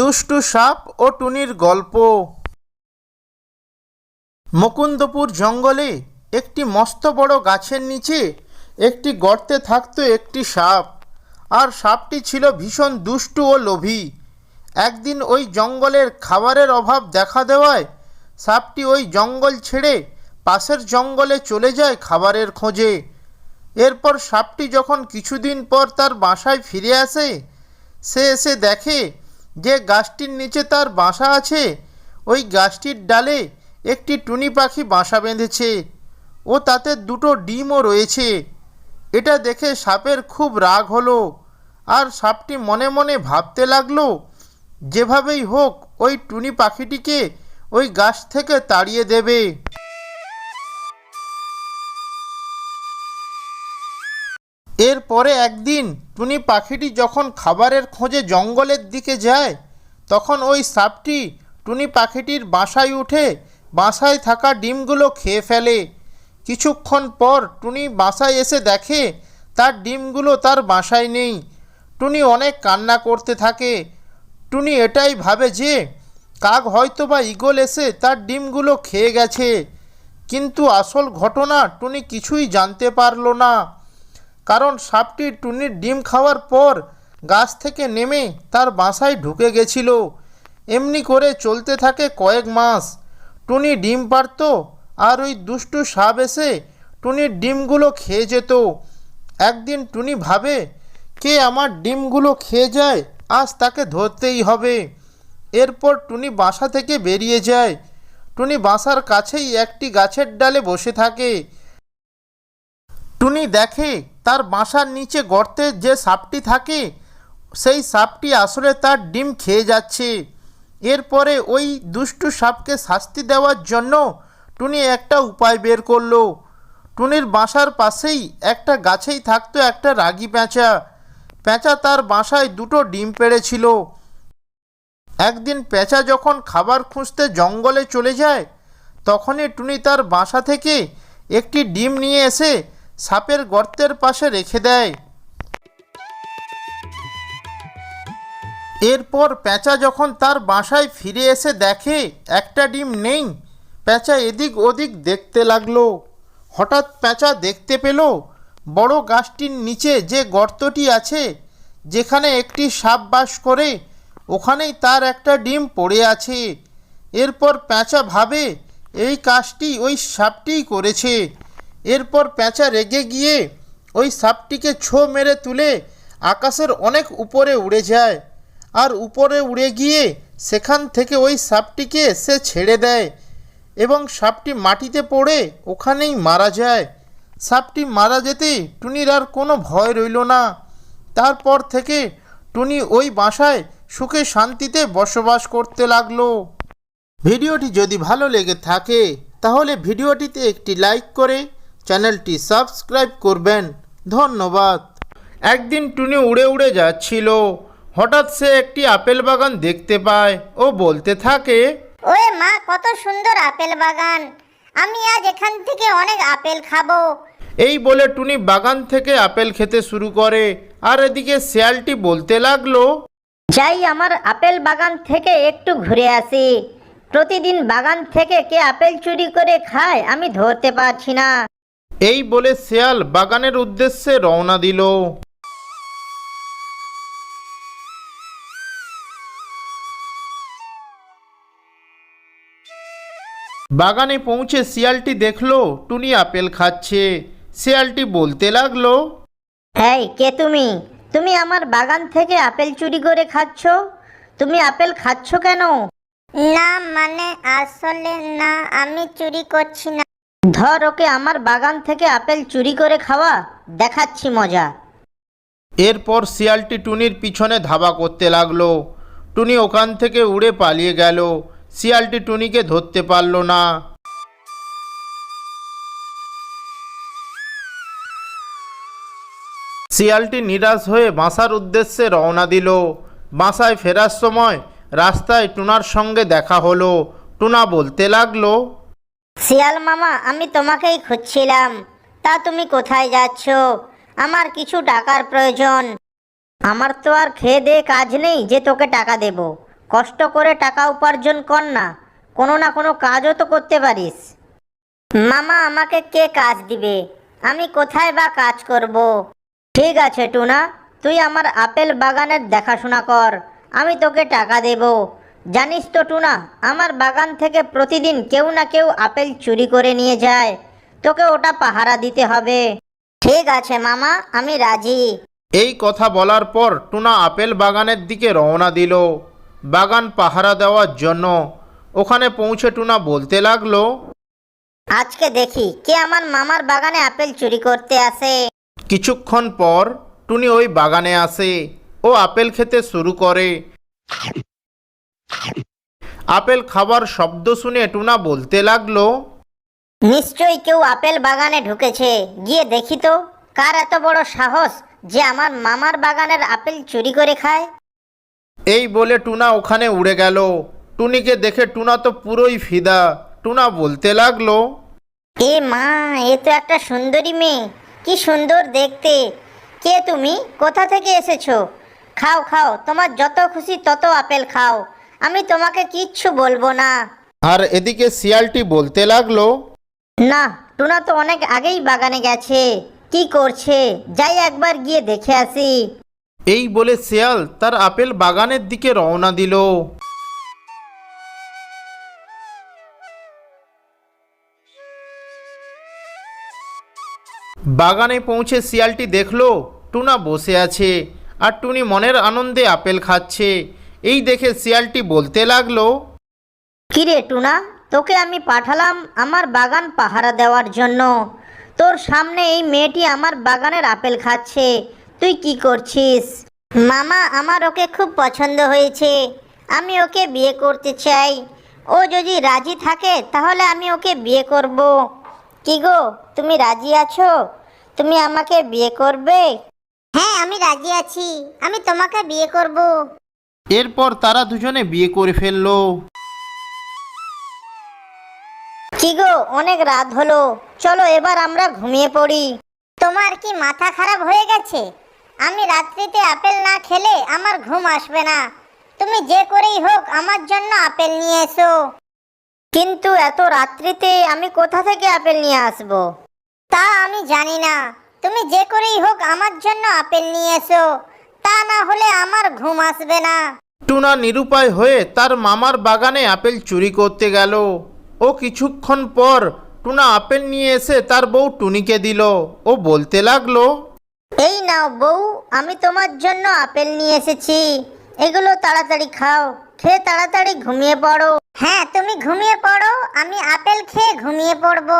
দুষ্টু সাপ ও টুনির গল্প। মুকুন্দপুর জঙ্গলে একটি মস্ত বড় গাছের নিচে একটি গর্তে থাকত একটি সাপ। আর সাপটি ছিল ভীষণ দুষ্টু ও লোভী। একদিন ওই জঙ্গলের খাবারের অভাব দেখা দেওয়ায় সাপটি ওই জঙ্গল ছেড়ে পাশের জঙ্গলে চলে যায় খাবারের খোঁজে। এরপর সাপটি যখন কিছুদিন পর তার বাসায় ফিরে আসে, সে এসে দেখে যে গাছটির নিচে তার বাসা আছে, ওই গাছটির ডালে একটি টুনি পাখি বাসা বেঁধেছে ও তাতে দুটো ডিমও রয়েছে। এটা দেখে সাপের খুব রাগ হলো আর সাপটি মনে মনে ভাবতে লাগল, যেভাবেই হোক, ওই টুনি পাখিটিকে ওই গাছ থেকে তাড়িয়ে দেবে। এরপরে একদিন টুনি পাখিটি যখন খাবারের খোঁজে জঙ্গলের দিকে যায়, তখন ওই সাপটি টুনি পাখিটির বাসায় উঠে বাসায় থাকা ডিমগুলো খেয়ে ফেলে। কিছুক্ষণ পর টুনি বাসায় এসে দেখে তার ডিমগুলো তার বাসায় নেই। টুনি অনেক কান্না করতে থাকে। টুনি এটাই ভাবে যে, কাক হয়তো বা ইগল এসে তার ডিমগুলো খেয়ে গেছে, কিন্তু আসল ঘটনা টুনি কিছুই জানতে পারল না। কারণ সাপটি টুনির ডিম খাওয়ার পর গাছ থেকে নেমে তার বাসায় ঢুকে গেছিল। এমনি করে চলতে থাকে কয়েক মাস। টুনি ডিম পারত আর ওই দুষ্টু সাপ এসে টুনির ডিমগুলো খেয়ে যেত। একদিন টুনি ভাবে, কে আমার ডিমগুলো খেয়ে যায়? আজ তাকে ধরতেই হবে। এরপর টুনি বাসা থেকে বেরিয়ে যায়। টুনি বাসার কাছেই একটি গাছের ডালে বসে থাকে। টুনি দেখে তার বাসার নিচে গর্তে যে সাপটি থাকে, সেই সাপটি আসলে তার ডিম খেয়ে যাচ্ছে। এরপরে ওই দুষ্টু সাপকে শাস্তি দেওয়ার জন্য টুনি একটা উপায় বের করল। টুনির বাসার পাশেই একটা গাছেই থাকতো একটা রাগি পেঁচা। পেঁচা তার বাসায় দুটো ডিম পেড়েছিল। একদিন পেঁচা যখন খাবার খুঁজতে জঙ্গলে চলে যায়, তখনই টুনি তার বাসা থেকে একটি ডিম নিয়ে এসে সাপের গর্তের পাশে রেখে দেয়। এরপর পেঁচা যখন তার বাসায় ফিরে এসে দেখে, একটা ডিম নেই, পেঁচা এদিক ওদিক দেখতে লাগল। হঠাৎ পেঁচা দেখতে পেল, বড় গাছটির নিচে যে গর্তটি আছে, যেখানে একটি সাপ বাস করে, ওখানেই তার একটা ডিম পড়ে আছে। এরপর পেঁচা ভাবে, এই কাজটি ওই সাপটিই করেছে। এরপর প্যাঁচা রেগে গিয়ে ওই সাপটিকে ছো মেরে তুলে আকাশের অনেক উপরে উড়ে যায়। আর উপরে উড়ে গিয়ে সেখান থেকে ওই সাপটিকে সে ছেড়ে দেয় এবং সাপটি মাটিতে পড়ে ওখানেই মারা যায়। সাপটি মারা যেতেই টুনির আর কোনো ভয় রইল না। তারপর থেকে টুনি ওই বাসায় সুখে শান্তিতে বসবাস করতে লাগল। ভিডিওটি যদি ভালো লেগে থাকে, তাহলে ভিডিওটিতে একটি লাইক করে চ্যানেলটি সাবস্ক্রাইব করবেন। ধন্যবাদ। একদিন টুনি উড়ে উড়ে যাচ্ছিল। হঠাৎ সে একটি আপেল বাগান দেখতে পায় ও বলতে থাকে ওয়ে মা কত সুন্দর আপেল বাগান। আমি আজ এখান থেকে অনেক আপেল খাব। এই বলে টুনি বাগান থেকে আপেল খেতে শুরু করে। আর এদিকে শিয়ালটি বলতে লাগল যাই আমার আপেল বাগান থেকে একটু ঘুরে আসি। প্রতিদিন বাগান থেকে কে আপেল চুরি করে খায় আমি ধরতে পারছি না। এই বলে শিয়াল বাগানের উদ্দেশ্যে রওনা দিল। বাগানে পৌঁছে শিয়ালটি দেখল টুনি আপেল খাচ্ছে। শিয়ালটি বলতে লাগল এই কে তুমি? তুমি আমার বাগান থেকে আপেল চুরি করে খাচ্ছ? তুমি আপেল খাচ্ছ কেন? না মানে আসলে না আমি চুরি করছি না। ধর ওকে আমার বাগান থেকে আপেল চুরি করে খাওয়া, দেখাচ্ছি মজা। এরপর শিয়ালটি টুনির পিছনে ধাবা করতে লাগল। টুনি ওখান থেকে উড়ে পালিয়ে গেল। শিয়ালটি টুনিকে ধরতে পারল না। শিয়ালটি নিরাশ হয়ে বাসার উদ্দেশ্যে রওনা দিল। বাসায় ফেরার সময় রাস্তায় টুনার সঙ্গে দেখা হলো। টুনা বলতে লাগল শিয়াল মামা, আমি তোমাকেই খুঁজছিলাম। তা তুমি কোথায় যাচ্ছ? আমার কিছু টাকার প্রয়োজন। আমার তো আর খেয়ে দিয়ে কাজ নেই যে তোকে টাকা দেব। কষ্ট করে টাকা উপার্জন কর না, কোনো না কোনো কাজও তো করতে পারিস। মামা, আমাকে কে কাজ দিবে? আমি কোথায় বা কাজ করব। ঠিক আছে, টুনা, তুই আমার আপেল বাগানের দেখাশোনা কর। আমি তোকে টাকা দেব। জানিস তো টুনা আমার বাগান থেকে প্রতিদিন কেউ না কেউ আপেল চুরি করে নিয়ে যায়। তোকে ওটা পাহারা দিতে হবে। ঠিক আছে মামা আমি রাজি। এই কথা বলার পর টুনা আপেল বাগানের দিকে রওনা দিল। বাগান পাহারা দেওয়ার জন্য। ওখানে পৌঁছে টুনা বলতে লাগল আজকে দেখি কে আমার মামার বাগানে আপেল চুরি করতে আসে। কিছুক্ষণ পর টুনি ওই বাগানে আসে। ও আপেল খেতে শুরু করে। আপেল খাবার শব্দ শুনে টুনা বলতে লাগল নিশ্চয়ই কেউ আপেল বাগানে ঢুকেছে। গিয়ে দেখি তো কার এত বড় সাহস যে আমার মামার বাগানের আপেল চুরি করে খায়? এই বলে টুনা ওখানে উড়ে গেল। টুনিকে দেখে টুনা তো পুরোই ফিদা। টুনা বলতে লাগল এ মা এ তো একটা সুন্দরী মেয়ে। কি সুন্দর দেখতে। কে তুমি? কোথা থেকে এসেছ? খাও খাও তোমার যত খুশি তত আপেল খাও। আমি তোমাকে কিচ্ছু বলব না। আর এদিকে শিয়ালটি বলতে লাগল না টুনা তো অনেক আগেই বাগানে গেছে। কি করছে? যাই একবার গিয়ে দেখে আসি। এই বলে শিয়াল তার আপেল বাগানের দিকে রওনা দিল। বাগানে পৌঁছে শিয়ালটি দেখল টুনা বসে আছে আর টুনি মনের আনন্দে আপেল খাচ্ছে। এই দেখে শিয়ালটি বলতে লাগল কিরে টুনা তোকে আমি পাঠালাম আমার বাগান পাহারা দেওয়ার জন্য। তোর সামনে এই মেয়েটি আমার বাগানের আপেল খাচ্ছে। তুই কি করছিস? মামা আমার ওকে খুব পছন্দ হয়েছে। আমি ওকে বিয়ে করতে চাই। ও যদি রাজি থাকে তাহলে আমি ওকে বিয়ে করব। কি গো তুমি রাজি আছো? তুমি আমাকে বিয়ে করবে? হ্যাঁ আমি রাজি আছি। আমি তোমাকে বিয়ে করব। এরপর তারা দুজনে বিয়ে করে ফেলল। কি গো, অনেক রাত হলো। চলো এবার আমরা ঘুমিয়ে পড়ি। তোমার কি মাথা খারাপ হয়ে গেছে? আমি রাত্রিতে আপেল না খেলে আমার ঘুম আসবে না। তুমি যে করেই হোক আমার জন্য আপেল নিয়ে এসো। কিন্তু এত রাত্রিতে আমি কোথা থেকে আপেল নিয়ে আসব? তা আমি জানি না। তুমি যে করেই হোক আমার জন্য আপেল নিয়ে এসো। তা না হলে আমার ঘুম আসবে না। টুনা নিরুপায় হয়ে তার মামার বাগানে আপেল চুরি করতে গেল। ও কিছুক্ষণ পর টুনা আপেল নিয়ে এসে তার বউ টুনিকে দিল। ও বলতে লাগল এই নাও বউ আমি তোমার জন্য আপেল নিয়ে এসেছি। এগুলো তাড়াতাড়ি খাও খেয়ে তাড়াতাড়ি ঘুমিয়ে পড়ো। হ্যাঁ তুমি ঘুমিয়ে পড়ো আমি আপেল খেয়ে ঘুমিয়ে পড়ব।